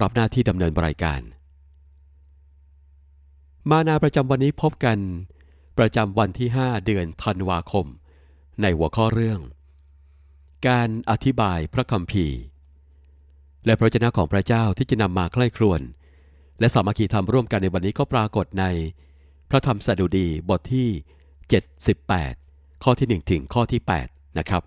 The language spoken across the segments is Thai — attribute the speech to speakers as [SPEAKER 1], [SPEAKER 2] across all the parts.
[SPEAKER 1] รับหน้าที่ดำเนินรายการ มานาประจำวันนี้พบกัน ประจำวันที่ 5 เดือนธันวาคม ในหัวข้อเรื่อง การอธิบายพระคัมภีร์และพระเจ้าของพระเจ้าที่จะนำมาใคร่ครวญและสามัคคีธรรมร่วมกันในวันนี้ก็ปรากฏใน พระธรรมสดุดีบทที่ 78 ข้อที่ 1 ถึงข้อที่ 8 นะครับ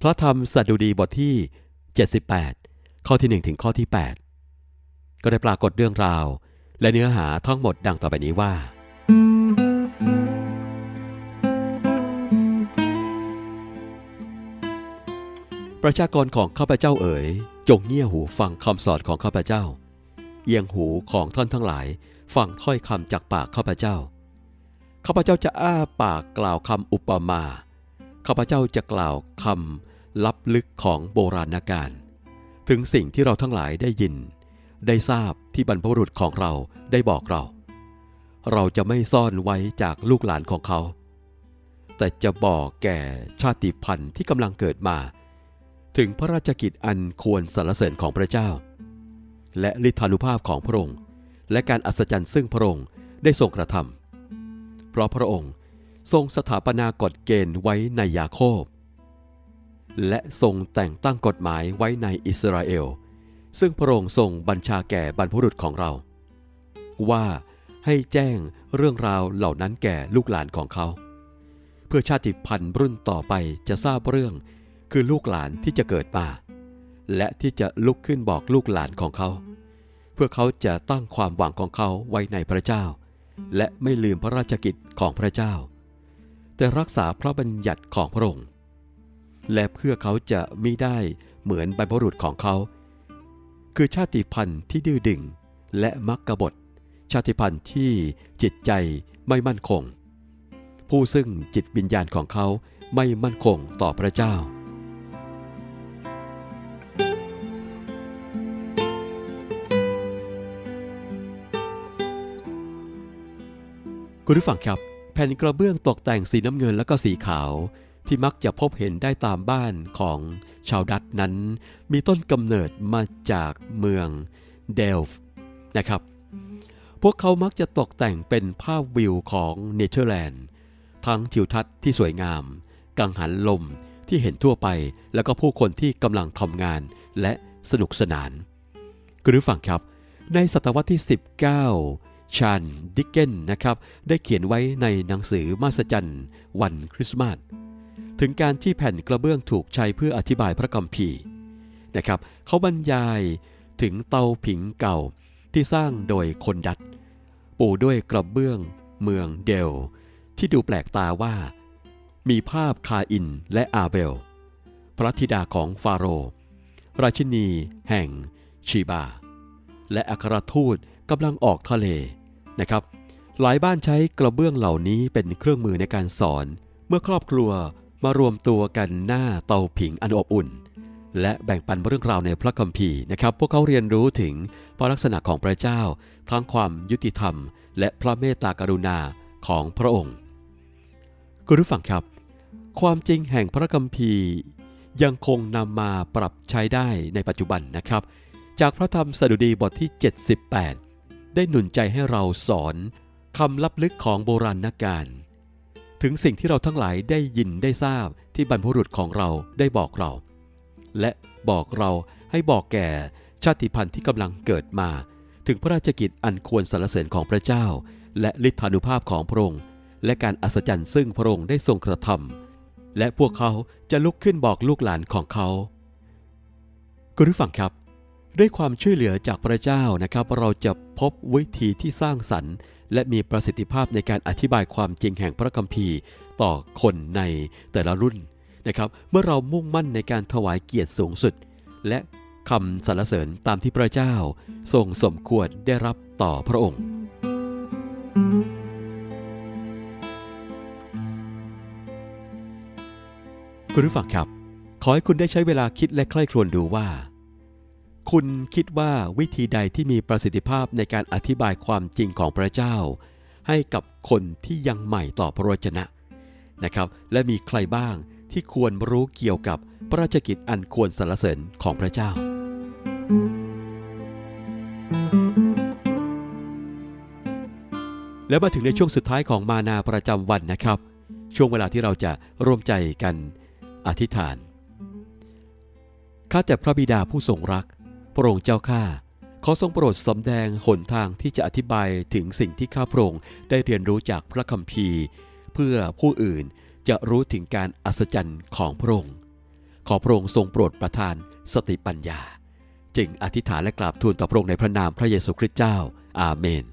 [SPEAKER 1] พระธรรมสดุดีบทที่ 78 ข้อที่ 1 ถึงข้อที่ 8 ก็ได้ปรากฏเรื่องราว และเนื้อหาทั้งหมดดังต่อไปนี้ว่า ประชากรของข้าพเจ้าเอ๋ย จงเงี่ยหูฟังคำสอนของข้าพเจ้า เอียงหูของท่านทั้งหลาย ฟังถ้อยคำจากปากข้าพเจ้าข้าพเจ้าจะอ้าปากกล่าวคำอุปมาข้าพเจ้าจะกล่าวคำลับลึกของโบราณกาล ถึงสิ่งที่เราทั้งหลายได้ยิน ได้ทราบที่บรรพบุรุษของเราได้บอกเรา เราจะไม่ซ่อนไว้จากลูกหลานของเขา แต่จะบอกแก่ชาติพันธุ์ที่กำลังเกิดมา ถึงพระราชกิจอันควรสรรเสริญของพระเจ้า และฤทธานุภาพของพระองค์ และการอัศจรรย์ซึ่งพระองค์ได้ทรงกระทำเพราะพระองค์ทรงสถาปนากฎเกณฑ์ไว้ในยาโคบ และทรงแต่งตั้งกฎหมายไว้ในอิสราเอล ซึ่งพระองค์ทรงบัญชาแก่บรรพบุรุษของเรา ว่าให้แจ้งเรื่องราวเหล่านั้นแก่ลูกหลานของเขา เพื่อชาติพันธุ์รุ่นต่อไปจะทราบเรื่อง คือลูกหลานที่จะเกิดมาและที่จะลุกขึ้นบอกลูกหลานของเขา เพื่อเขาจะตั้งความหวังของเขาไว้ในพระเจ้า และไม่ลืมพระราชกิจของพระเจ้า แต่รักษาพระบัญญัติของพระองค์ และเพื่อเขาจะมิได้เหมือนบรรพบุรุษของเขา คือชาติพันธุ์ที่ดื้อดึงและมักกบฏ ชาติพันธุ์ที่จิตใจไม่มั่นคง ผู้ซึ่งจิตวิญญาณของเขาไม่มั่นคงต่อพระเจ้า คุณผู้ฟังครับ แผ่นกระเบื้องตกแต่งสีน้ำเงินและก็สีขาว ที่มักจะพบเห็นได้ตามบ้านของชาวดัตชนั้น มีต้นกำเนิดมาจากเมืองเดลฟ์นะครับ พวกเขามักจะตกแต่งเป็นภาพวิวของเนเธอร์แลนด์ ทั้งทิวทัศน์ที่สวยงาม กังหันลมที่เห็นทั่วไป แล้วก็ผู้คนที่กำลังทำงานและสนุกสนาน คุณผู้ฟังครับ ในศตวรรษที่ 19ชาญดิกเกนนะครับ ได้เขียนไว้ในหนังสือมาสจันวันคริสต์มาส ถึงการที่แผ่นกระเบื้องถูกใช้เพื่ออธิบายพระคัมภีร์นะครับเขาบรรยายถึงเตาผิงเก่าที่สร้างโดยคนดัตปูด้วยกระเบื้องเมืองเดล ที่ดูแปลกตาว่า มีภาพคาอินและอาเบล พระธิดาของฟาโร ราชินี แห่งชีบา และอัครทูตกำลังออกทะเลนะครับ หลายบ้านใช้กระเบื้องเหล่านี้เป็นเครื่องมือในการสอน เมื่อครอบครัว มารวมตัวกันหน้าเตาผิงอันอบอุ่น และแบ่งปันเรื่องราวในพระคัมภีร์นะครับ พวกเขาเรียนรู้ถึงพระลักษณะของพระเจ้า ทั้งความยุติธรรม และพระเมตตากรุณาของพระองค์คุณผู้ฟังครับ ความจริงแห่งพระคัมภีร์ยังคงนำมาปรับใช้ได้ในปัจจุบันนะครับ จากพระธรรมสดุดีบทที่ 78 ได้หนุนใจให้เราสอนคำลับลึกของโบราณกาล ถึงสิ่งที่เราทั้งหลายได้ยินได้ทราบที่บรรพบุรุษของเราได้บอกเรา และบอกเราให้บอกแก่ชาติพันธุ์ที่กำลังเกิดมา ถึงพระราชกิจอันควรสรรเสริญของพระเจ้า และฤทธานุภาพของพระองค์ และการอัศจรรย์ซึ่งพระองค์ได้ทรงกระทำและพวกเขาจะลุกขึ้นบอกลูกหลานของเขาคุณผู้ฟังครับ ด้วยความช่วยเหลือจากพระเจ้านะครับ เราจะพบวิธีที่สร้างสรรค์ และมีประสิทธิภาพในการอธิบายความจริงแห่งพระคัมภีร์ ต่อคนในแต่ละรุ่นนะครับ เมื่อเรามุ่งมั่นในการถวายเกียรติสูงสุด และคำสรรเสริญตามที่พระเจ้า ทรงสมควรได้รับต่อพระองค์ คุณผู้ฟังครับ ขอให้คุณได้ใช้เวลาคิดและใคร่ครวญดูว่า คุณคิดว่าวิธีใดที่มีประสิทธิภาพในการอธิบายความจริงของพระเจ้า ให้กับคนที่ยังใหม่ต่อพระวจนะนะครับ และมีใครบ้างที่ควรรู้เกี่ยวกับพระราชกิจอันควรสรรเสริญของพระเจ้า แล้วมาถึงในช่วงสุดท้ายของมานาประจำวันนะครับ ช่วงเวลาที่เราจะร่วมใจกันอธิษฐานข้าแต่พระบิดาผู้ทรงรัก พระองค์เจ้าข้าขอทรงโปรดสำแดงหนทางที่จะอธิบายถึงสิ่งที่ข้าพระองค์ได้เรียนรู้จากพระคัมภีร์ เพื่อผู้อื่นจะรู้ถึงการอัศจรรย์ของพระองค์ ขอพระองค์ทรงโปรดประทานสติปัญญา จึงอธิษฐานและกราบทูลต่อพระองค์ในพระนามพระเยซูคริสต์เจ้า อาเมน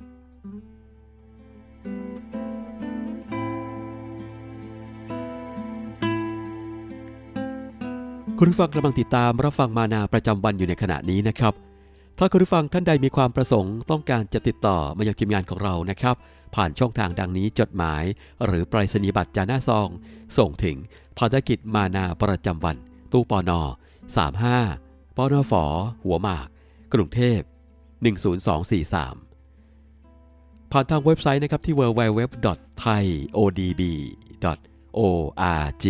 [SPEAKER 1] คุณผู้ฟังกำลังติดตามรับฟังมานาประจำวันอยู่ในขณะนี้นะครับ ถ้าคุณผู้ฟังท่านใดมีความประสงค์ต้องการจะติดต่อมายังทีมงานของเรานะครับ ผ่านช่องทางดังนี้จดหมาย หรือไปรษณีบัตรจาหน้าซอง ส่งถึงภารกิจมานาประจำวัน ตู้ปอนอ35ปอนอฝอหัวหมาก กรุงเทพ 10243 ผ่านทางเว็บไซต์นะครับที่ www.thaiodb.org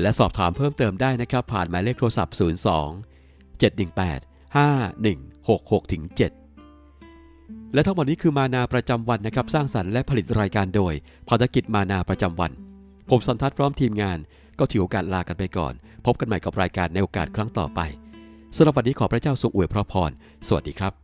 [SPEAKER 1] และสอบถามเพิ่มเติมได้นะครับ ผ่านหมายเลขโทรศัพท์ 02 718 5166ถึง7และทั้งหมดนี้คือมานาประจำวันนะครับ สร้างสรรค์และผลิตรายการโดยภารกิจมานาประจำวัน ผมสันทัดพร้อมทีมงาน ก็ถือโอกาสลากันไปก่อน พบกันใหม่กับรายการในโอกาสครั้งต่อไปสำหรับวันนี้ขอพระเจ้าทรงอวยพระพร สวัสดีครับ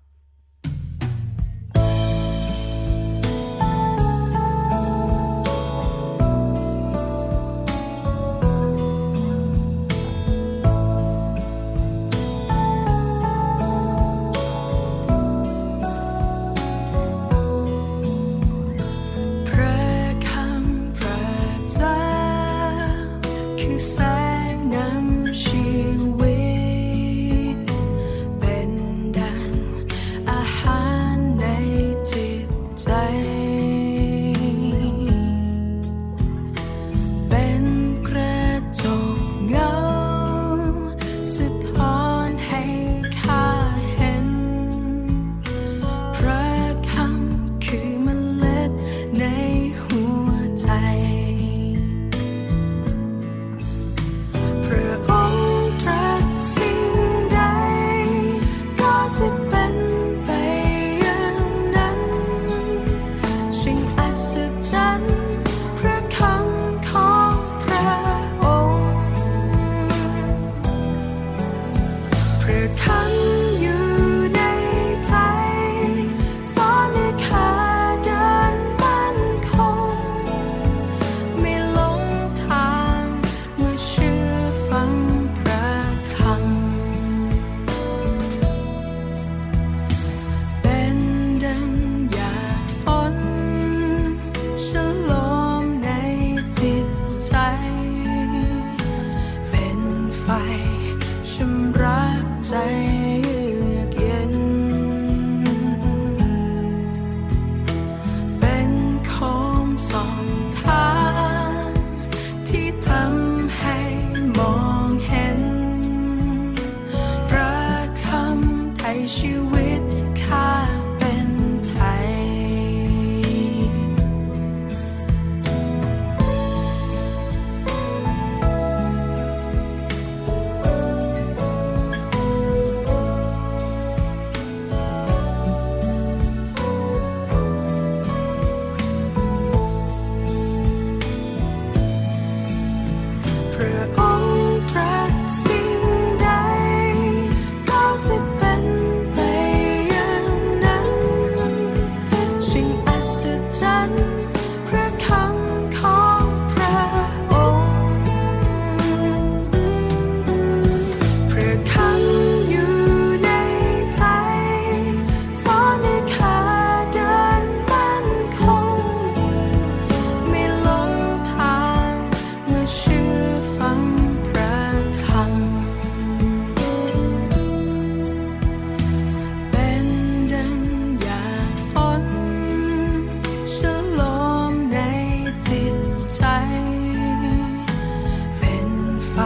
[SPEAKER 2] ไป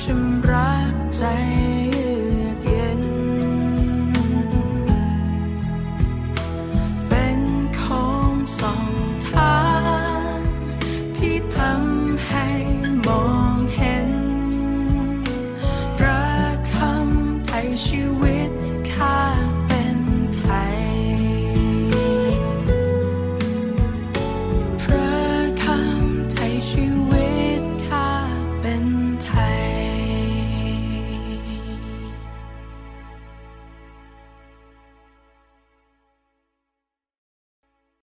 [SPEAKER 2] ฉันรักใจ